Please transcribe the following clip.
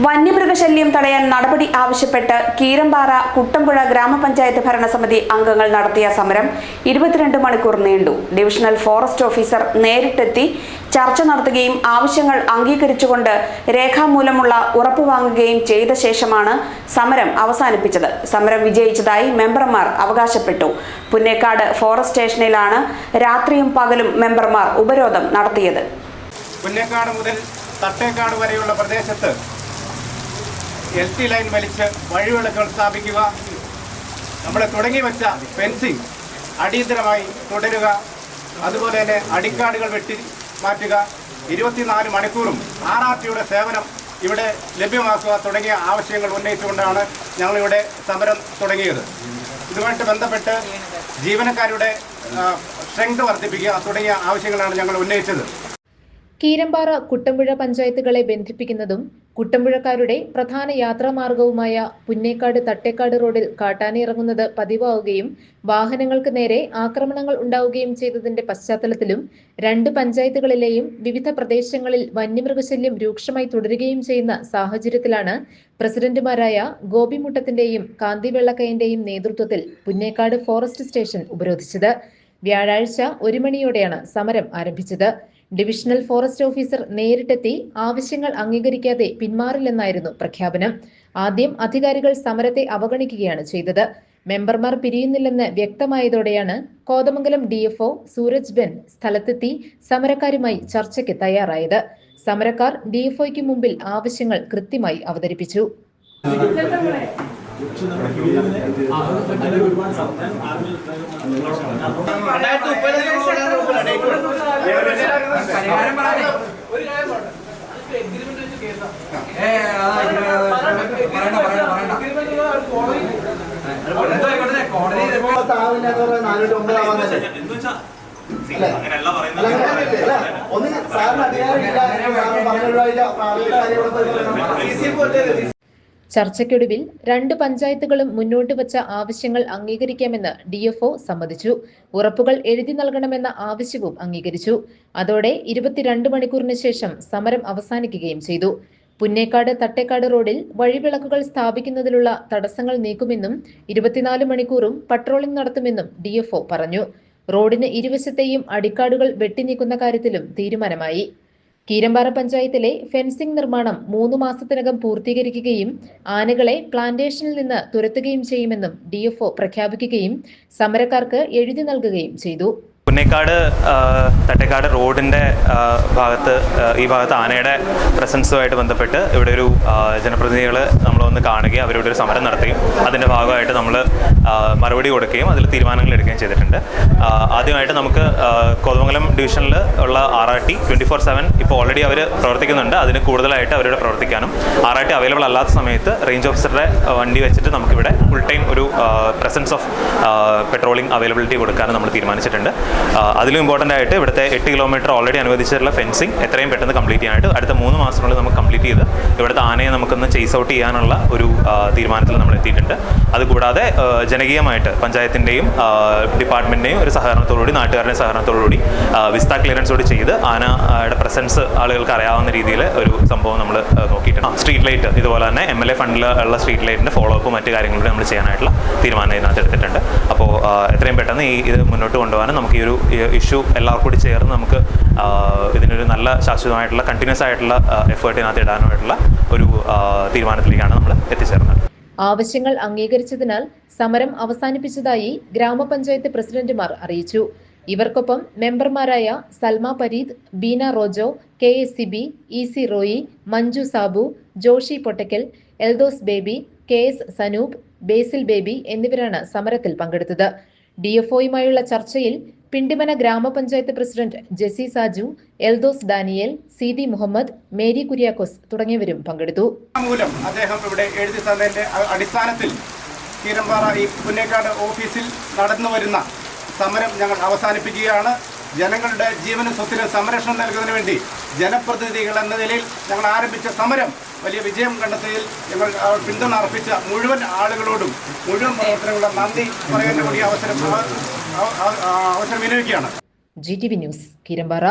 വന്യമൃഗശല്യം തടയാൻ നടപടി ആവശ്യപ്പെട്ട് കീരമ്പാറ കുട്ടമ്പുഴ ഗ്രാമപഞ്ചായത്ത് ഭരണസമിതി അംഗങ്ങൾ നടത്തിയ സമരം ഇരുപത്തിരണ്ട് മണിക്കൂർ നീണ്ടു. ഡിവിഷണൽ ഫോറസ്റ്റ് ഓഫീസർ നേരിട്ടെത്തി ചർച്ച നടത്തുകയും ആവശ്യങ്ങൾ അംഗീകരിച്ചുകൊണ്ട് രേഖാമൂലമുള്ള ഉറപ്പ് വാങ്ങുകയും ചെയ്ത ശേഷമാണ് സമരം അവസാനിപ്പിച്ചത്. സമരം വിജയിച്ചതായി മെമ്പർമാർ അവകാശപ്പെട്ടു. പുന്നേക്കാട് ഫോറസ്റ്റ് സ്റ്റേഷനിലാണ് രാത്രിയും പകലും മെമ്പർമാർ ഉപരോധം നടത്തിയത്. പുന്നേക്കാട് മുതൽ തട്ടേക്കാട് വരെയുള്ള പ്രദേശത്ത് എൽ ടി ലൈൻ വലിച്ച് വഴിവിളക്കുകൾ സ്ഥാപിക്കുക. നമ്മൾ തുടങ്ങി വെച്ച ഫെൻസിങ് അടിയന്തരമായി തുടരുക. അതുപോലെ തന്നെ അടിക്കാടുകൾ വെട്ടി മാറ്റുക. ഇരുപത്തിനാല് മണിക്കൂറും ആർ ആർ ടിയുടെ സേവനം ഇവിടെ ലഭ്യമാക്കുക തുടങ്ങിയ ആവശ്യങ്ങൾ ഉന്നയിച്ചുകൊണ്ടാണ് ഞങ്ങളിവിടെ സമരം തുടങ്ങിയത്. ഇതുമായിട്ട് ബന്ധപ്പെട്ട് ജീവനക്കാരുടെ സ്ട്രെങ്ത് വർദ്ധിപ്പിക്കുക തുടങ്ങിയ ആവശ്യങ്ങളാണ് ഞങ്ങൾ ഉന്നയിച്ചത്. കീരമ്പാറ കുട്ടമ്പുഴ പഞ്ചായത്തുകളെ ബന്ധിപ്പിക്കുന്നതും കുട്ടമ്പുഴക്കാരുടെ പ്രധാന യാത്രാമാർഗവുമായ പുന്നേക്കാട് തട്ടേക്കാട് റോഡിൽ കാട്ടാനിറങ്ങുന്നത് പതിവാവുകയും വാഹനങ്ങൾക്ക് നേരെ ആക്രമണങ്ങൾ ഉണ്ടാവുകയും ചെയ്തതിന്റെ പശ്ചാത്തലത്തിലും രണ്ട് പഞ്ചായത്തുകളിലെയും വിവിധ പ്രദേശങ്ങളിൽ വന്യമൃഗശല്യം രൂക്ഷമായി തുടരുകയും ചെയ്യുന്ന സാഹചര്യത്തിലാണ് പ്രസിഡന്റുമാരായ ഗോപിമുട്ടത്തിന്റെയും കാന്തി വെള്ളക്കയന്റെയും നേതൃത്വത്തിൽ പുന്നേക്കാട് ഫോറസ്റ്റ് സ്റ്റേഷൻ ഉപരോധിച്ചത്. വ്യാഴാഴ്ച ഒരു മണിയോടെയാണ് സമരം ആരംഭിച്ചത്. ഡിവിഷണൽ ഫോറസ്റ്റ് ഓഫീസർ നേരിട്ടെത്തി ആവശ്യങ്ങൾ അംഗീകരിക്കാതെ പിന്മാറില്ലെന്നായിരുന്നു പ്രഖ്യാപനം. ആദ്യം അധികാരികൾ സമരത്തെ അവഗണിക്കുകയാണ് ചെയ്തത്. മെമ്പർമാർ പിരിയുന്നില്ലെന്ന് വ്യക്തമായതോടെയാണ് കോതമംഗലം ഡിഎഫ്ഒ സൂരജ് ബെൻ സ്ഥലത്തെത്തി സമരക്കാരുമായി ചർച്ചയ്ക്ക് തയ്യാറായത്. സമരക്കാർ ഡിഎഫ്ഒയ്ക്ക് മുമ്പിൽ ആവശ്യങ്ങൾ കൃത്യമായി അവതരിപ്പിച്ചു. താവില്ല ഒന്ന് സാറിന് അധികാരമില്ല. സാറിന് ചർച്ചയ്ക്കൊടുവിൽ രണ്ട് പഞ്ചായത്തുകളും മുന്നോട്ട് വച്ച ആവശ്യങ്ങൾ അംഗീകരിക്കാമെന്ന് ഡിഎഫ്ഒ സമ്മതിച്ചു. ഉറപ്പുകൾ എഴുതി നൽകണമെന്ന ആവശ്യവും അംഗീകരിച്ചു. അതോടെ ഇരുപത്തിരണ്ട് മണിക്കൂറിന് ശേഷം സമരം അവസാനിക്കുകയും ചെയ്തു. പുന്നേക്കാട് തട്ടേക്കാട് റോഡിൽ വഴിവിളക്കുകൾ സ്ഥാപിക്കുന്നതിലുള്ള തടസ്സങ്ങൾ നീക്കുമെന്നും ഇരുപത്തിനാല് മണിക്കൂറും പട്രോളിംഗ് നടത്തുമെന്നും ഡിഎഫ്ഒ പറഞ്ഞു. റോഡിന് ഇരുവശത്തെയും അടിക്കാടുകൾ വെട്ടിനീക്കുന്ന കാര്യത്തിലും തീരുമാനമായി. കീരമ്പാറ പഞ്ചായത്തിലെ ഫെൻസിംഗ് നിർമ്മാണം മൂന്ന് മാസത്തിനകം പൂർത്തീകരിക്കുകയും ആനകളെ പ്ലാന്റേഷനിൽ നിന്ന് തുരത്തുകയും ചെയ്യുമെന്നും ഡിഎഫ്ഒ പ്രഖ്യാപിക്കുകയും സമരക്കാർക്ക് എഴുതി നൽകുകയും ചെയ്തു. പുന്നേക്കാട് തട്ടേക്കാട് റോഡിന്റെ ഭാഗത്ത് ഈ ഭാഗത്ത് ആനയുടെ പ്രസൻസുമായിട്ട് ബന്ധപ്പെട്ട് ഇവിടെ ഒരു ജനപ്രതിനിധികൾ നമ്മളൊന്ന് കാണുകയും അവരിവിടെ ഒരു സമരം നടത്തുകയും അതിന്റെ ഭാഗമായിട്ട് നമ്മൾ മറുപടി കൊടുക്കുകയും അതിൽ തീരുമാനങ്ങൾ എടുക്കുകയും ചെയ്തിട്ടുണ്ട്. ആദ്യമായിട്ട് നമുക്ക് കോതമംഗലം ഡിവിഷനിൽ ഉള്ള R R T twenty four seven ഇപ്പോൾ ഓൾറെഡി അവർ പ്രവർത്തിക്കുന്നുണ്ട്. അതിന് കൂടുതലായിട്ട് അവരുടെ പ്രവർത്തിക്കാനും ആർ ആർ ടി അവൈലബിൾ അല്ലാത്ത സമയത്ത് റേഞ്ച് ഓഫീസറുടെ വണ്ടി വെച്ചിട്ട് നമുക്കിവിടെ ഫുൾ ടൈം ഒരു പ്രസൻസ് ഓഫ് പെട്രോളിംഗ് അവൈലബിലിറ്റി കൊടുക്കാനും നമ്മൾ തീരുമാനിച്ചിട്ടുണ്ട്. അതിലും ഇമ്പോർട്ടന്റ് ആയിട്ട് ഇവിടുത്തെ എട്ട് കിലോമീറ്റർ ഓൾറെഡി അനുവദിച്ചിട്ടുള്ള ഫെൻസിങ് എത്രയും പെട്ടെന്ന് കംപ്ലീറ്റ് ചെയ്യാനായിട്ട് അടുത്ത മൂന്ന് മാസത്തിനുള്ളിൽ നമുക്ക് കംപ്ലീറ്റ് ചെയ്ത് ഇവിടുത്തെ ആനയെ നമുക്കൊന്ന് ചേസ് ഔട്ട് ചെയ്യാനുള്ള ഒരു തീരുമാനത്തിൽ നമ്മൾ എത്തിയിട്ടുണ്ട്. അതുകൂടാതെ ജനകീയമായിട്ട് പഞ്ചായത്തിന്റെയും ഡിപ്പാർട്ട്മെന്റിന്റെയും ഒരു സഹകരണത്തോടുകൂടി നാട്ടുകാരുടെ സഹകരണത്തോടുകൂടി വിസ്ത ക്ലിയറൻസോട് ചെയ്ത് ആനയുടെ പ്രസൻസ് ആളുകൾക്ക് അറിയാവുന്ന രീതിയിൽ ഒരു സംഭവം നമ്മൾ നോക്കിയിട്ടുണ്ട്. സ്ട്രീറ്റ് ലൈറ്റ് ഇതുപോലെ തന്നെ എം എൽ എ ഫണ്ടിൽ ഉള്ള സ്ട്രീറ്റ് ലൈറ്റിന്റെ ഫോളോ അപ്പ് മറ്റു കാര്യങ്ങളും നമ്മൾ ചെയ്യാനായിട്ടുള്ള തീരുമാനം ഇതിനകത്ത് എടുത്തിട്ടുണ്ട്. അപ്പോൾ എത്രയും പെട്ടെന്ന് ഈ ഇത് മുന്നോട്ട് കൊണ്ടുപോകാനും നമുക്ക് ഈ ഒരു ഇഷ്യൂ എല്ലാവർക്കും കൂടി ചേർന്ന് നമുക്ക് ഇതിനൊരു നല്ല ശാശ്വതമായിട്ടുള്ള കണ്ടിന്യൂസ് ആയിട്ടുള്ള എഫേർട്ട് ഇതിനകത്ത് ഇടാനായിട്ടുള്ള ഒരു തീരുമാനത്തിലേക്കാണ് നമ്മൾ എത്തിച്ചേർന്നത്. ആവശ്യങ്ങൾ അംഗീകരിച്ചതിനാൽ സമരം അവസാനിപ്പിച്ചതായി ഗ്രാമപഞ്ചായത്ത് പ്രസിഡന്റുമാർ അറിയിച്ചു. ഇവർക്കൊപ്പം മെമ്പർമാരായ Salma Pareed Beena Rojo K S C B E C Roy Manju Sabu Joshi Pottakkal Eldhose Baby K S Sanoop Basil Baby എന്നിവരാണ് സമരത്തിൽ പങ്കെടുത്തത്. ഡിഎഫ്ഒയുമായുള്ള ചർച്ചയിൽ പിണ്ടിമന ഗ്രാമപഞ്ചായത്ത് പ്രസിഡന്റ് ജെസി സാജു എൽദോസ് ഡാനിയേൽ സീതി മുഹമ്മദ് മേരി കുര്യാക്കോസ് തുടങ്ങിയവരും പങ്കെടുത്തു. അദ്ദേഹം ഇവിടെ എഴുതി തന്നതിന്റെ അടിസ്ഥാനത്തിൽ കീരമ്പാറ ഈ പുന്നേക്കാട് ഓഫീസിൽ നടന്നു വരുന്ന സമരം ഞങ്ങൾ അവസാനിപ്പിക്കുകയാണ്. ജനങ്ങളുടെ ജീവനും സ്വത്തിനും സംരക്ഷണം നൽകുന്നതിന് വേണ്ടി ജനപ്രതിനിധികൾ എന്ന നിലയിൽ ഞങ്ങൾ ആരംഭിച്ച സമരം വലിയ വിജയം കണ്ടെത്തിയതിൽ ഞങ്ങൾ പിന്തുണ അർപ്പിച്ച മുഴുവൻ ആളുകളോടും മുഴുവൻ പ്രവർത്തനങ്ങളുടെ നന്ദി പറയാൻ കൂടി അവസരം അവസരം വിനിയോഗിക്കുകയാണ്. G T V news Keerampara.